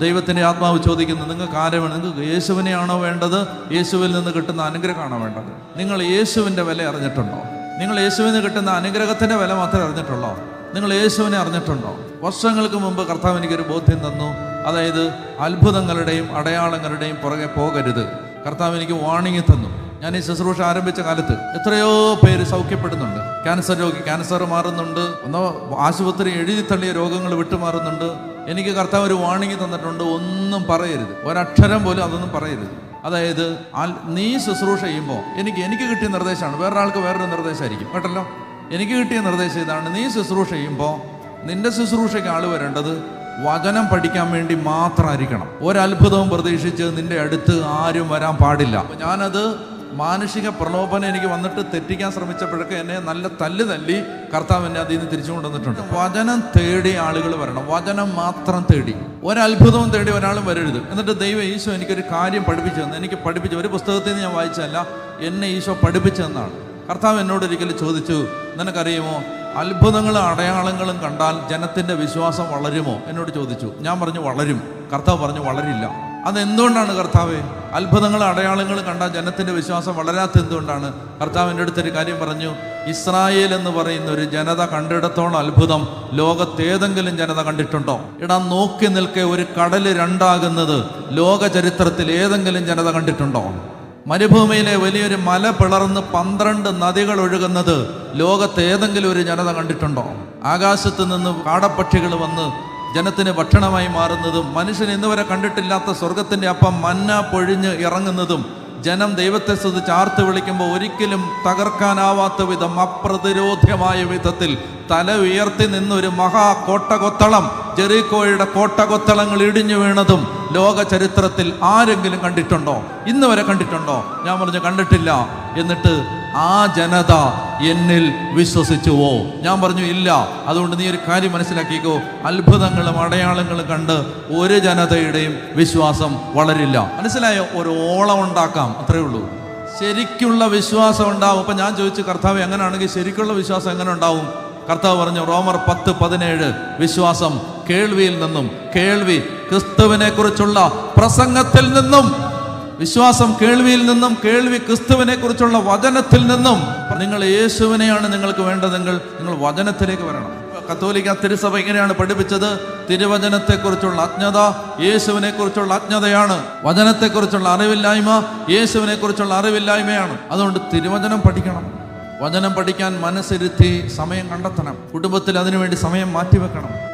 ദൈവത്തിന്റെ ആത്മാവ് ചോദിക്കുന്നു നിങ്ങൾക്ക് ആരെ വേണം? നിങ്ങൾക്ക് യേശുവിനെയാണോ വേണ്ടത്? യേശുവിൽ നിന്ന് കിട്ടുന്ന അനുഗ്രഹമാണോ വേണ്ടത്? നിങ്ങൾ യേശുവിന്റെ വില അറിഞ്ഞിട്ടുണ്ടോ? നിങ്ങൾ യേശുവിൽ നിന്ന് കിട്ടുന്ന അനുഗ്രഹത്തിന്റെ വില മാത്രമേ അറിഞ്ഞിട്ടുള്ളോ? നിങ്ങൾ യേശുവിനെ അറിഞ്ഞിട്ടുണ്ടോ? വർഷങ്ങൾക്ക് മുമ്പ് കർത്താവ് എനിക്കൊരു ബോധ്യം തന്നു. അതായത് അത്ഭുതങ്ങളുടെയും അടയാളങ്ങളുടെയും പുറകെ പോകരുത്. കർത്താവ് എനിക്ക് വാണിങ്ങി തന്നു. ഞാൻ ഈ ശുശ്രൂഷ ആരംഭിച്ച കാലത്ത് എത്രയോ പേര് സൗഖ്യപ്പെടുന്നുണ്ട്. ക്യാൻസർ രോഗി ക്യാൻസർ മാറുന്നുണ്ട്. ഒന്നോ ആശുപത്രി എഴുതി തള്ളിയ രോഗങ്ങൾ വിട്ടുമാറുന്നുണ്ട്. എനിക്ക് കർത്താവ് ഒരു വാണിംഗ് തന്നിട്ടുണ്ട്. ഒന്നും പറയരുത്. ഒരക്ഷരം പോലും അതൊന്നും പറയരുത്. അതായത് നീ ശുശ്രൂഷ ചെയ്യുമ്പോൾ എനിക്ക് എനിക്ക് കിട്ടിയ നിർദ്ദേശമാണ്. വേറൊരാൾക്ക് വേറൊരു നിർദ്ദേശമായിരിക്കും. കേട്ടല്ലോ? എനിക്ക് കിട്ടിയ നിർദ്ദേശം ഇതാണ്. നീ ശുശ്രൂഷ ചെയ്യുമ്പോൾ നിന്റെ ശുശ്രൂഷയ്ക്ക് ആൾ വരേണ്ടത് വചനം പഠിക്കാൻ വേണ്ടി മാത്രമായിരിക്കണം ഒരത്ഭുതവും പ്രതീക്ഷിച്ച് നിന്റെ അടുത്ത് ആരും വരാൻ പാടില്ല. ഞാനത് മാനുഷിക പ്രലോഭനം എനിക്ക് വന്നിട്ട് തെറ്റിക്കാൻ ശ്രമിച്ചപ്പോഴൊക്കെ എന്നെ നല്ല തല്ല് തല്ലി കർത്താവ് എന്നെ അതിൽ നിന്ന് തിരിച്ചു കൊണ്ടുവന്നിട്ടുണ്ട്. വചനം തേടി ആളുകൾ വരണം. വചനം മാത്രം തേടി. ഒരത്ഭുതവും തേടി ഒരാളും വരരുത്. എന്നിട്ട് ദൈവം ഈശോ എനിക്കൊരു കാര്യം പഠിപ്പിച്ചു തന്നു. എനിക്ക് പഠിപ്പിച്ചു. ഒരു പുസ്തകത്തിൽ നിന്ന് ഞാൻ വായിച്ചല്ല എന്നെ ഈശോ പഠിപ്പിച്ചു തന്നാണ്. കർത്താവ് എന്നോട് ഒരിക്കലും ചോദിച്ചു നിനക്കറിയുമോ? അത്ഭുതങ്ങളും അടയാളങ്ങളും കണ്ടാൽ ജനത്തിന്റെ വിശ്വാസം വളരുമോ? എന്നോട് ചോദിച്ചു. ഞാൻ പറഞ്ഞു വളരും. കർത്താവ് പറഞ്ഞു വളരില്ല. അതെന്തുകൊണ്ടാണ് കർത്താവ്? അത്ഭുതങ്ങളും അടയാളങ്ങളും കണ്ട ജനത്തിന്റെ വിശ്വാസം വളരാത്ത എന്തുകൊണ്ടാണ്? കർത്താവ് എന്റെ അടുത്തൊരു കാര്യം പറഞ്ഞു. ഇസ്രായേൽ എന്ന് പറയുന്ന ഒരു ജനത കണ്ടിടത്തോളം അത്ഭുതം. ലോകത്തേതെങ്കിലും ജനത കണ്ടിട്ടുണ്ടോ? ഇടാ നോക്കി നിൽക്കെ ഒരു കടൽ രണ്ടാകുന്നത്. ലോക ചരിത്രത്തിൽ ഏതെങ്കിലും ജനത കണ്ടിട്ടുണ്ടോ? മരുഭൂമിയിലെ വലിയൊരു മല പിളർന്ന് പന്ത്രണ്ട് നദികൾ ഒഴുകുന്നത്. ലോകത്ത് ഏതെങ്കിലും ഒരു ജനത കണ്ടിട്ടുണ്ടോ? ആകാശത്ത് നിന്ന് കാടപ്പക്ഷികൾ വന്ന് ജനത്തിന് ഭക്ഷണമായി മാറുന്നതും മനുഷ്യൻ ഇന്നുവരെ കണ്ടിട്ടില്ലാത്ത സ്വർഗത്തിന്റെ അപ്പം മന്ന പൊഴിഞ്ഞ് ഇറങ്ങുന്നതും ജനം ദൈവത്തെ സ്തുതി ചാർത്ത് വിളിക്കുമ്പോൾ ഒരിക്കലും തകർക്കാനാവാത്ത വിധം അപ്രതിരോധ്യമായ വിധത്തിൽ തല ഉയർത്തി നിന്നൊരു മഹാ കോട്ടകൊത്തളം ജെറീക്കോയുടെ കോട്ടകൊത്തളങ്ങൾ ഇടിഞ്ഞു വീണതും ലോക ചരിത്രത്തിൽ ആരെങ്കിലും കണ്ടിട്ടുണ്ടോ? ഇന്ന് വരെ കണ്ടിട്ടുണ്ടോ? ഞാൻ പറഞ്ഞു കണ്ടിട്ടില്ല. എന്നിട്ട് ആ ജനത എന്നിൽ വിശ്വസിച്ചുവോ? ഞാൻ പറഞ്ഞു ഇല്ല. അതുകൊണ്ട് നീ ഒരു കാര്യം മനസ്സിലാക്കിക്കോ. അത്ഭുതങ്ങളും അടയാളങ്ങളും കണ്ട് ഒരു ജനതയുടെയും വിശ്വാസം വളരില്ല. മനസ്സിലായോ? ഒരു ഓളം ഉണ്ടാക്കാം. അത്രേ ഉള്ളൂ. ശരിക്കുള്ള വിശ്വാസം ഉണ്ടാവും. അപ്പൊ ഞാൻ ചോദിച്ചു കർത്താവ് എങ്ങനെയാണെങ്കിൽ ശരിക്കുള്ള വിശ്വാസം എങ്ങനെ ഉണ്ടാവും? കർത്താവ് പറഞ്ഞു റോമർ പത്ത് പതിനേഴ് വിശ്വാസം കേൾവിയിൽ നിന്നും കേൾവി ക്രിസ്തുവിനെ കുറിച്ചുള്ള പ്രസംഗത്തിൽ നിന്നും വിശ്വാസം കേൾവിയിൽ നിന്നും കേൾവി ക്രിസ്തുവിനെ കുറിച്ചുള്ള വചനത്തിൽ നിന്നും നിങ്ങൾ യേശുവിനെയാണ് നിങ്ങൾക്ക് വേണ്ടതെങ്കിൽ നിങ്ങൾ വചനത്തിലേക്ക് വരണം. കത്തോലിക്ക തിരുസഭ ഇങ്ങനെയാണ് പഠിപ്പിച്ചത്. തിരുവചനത്തെക്കുറിച്ചുള്ള അജ്ഞത യേശുവിനെ കുറിച്ചുള്ള അജ്ഞതയാണ്. വചനത്തെക്കുറിച്ചുള്ള അറിവില്ലായ്മ യേശുവിനെ കുറിച്ചുള്ള അറിവില്ലായ്മയാണ്. അതുകൊണ്ട് തിരുവചനം പഠിക്കണം. വചനം പഠിക്കാൻ മനസ്സിരുത്തി സമയം കണ്ടെത്തണം. കുടുംബത്തിൽ അതിനുവേണ്ടി സമയം മാറ്റിവെക്കണം.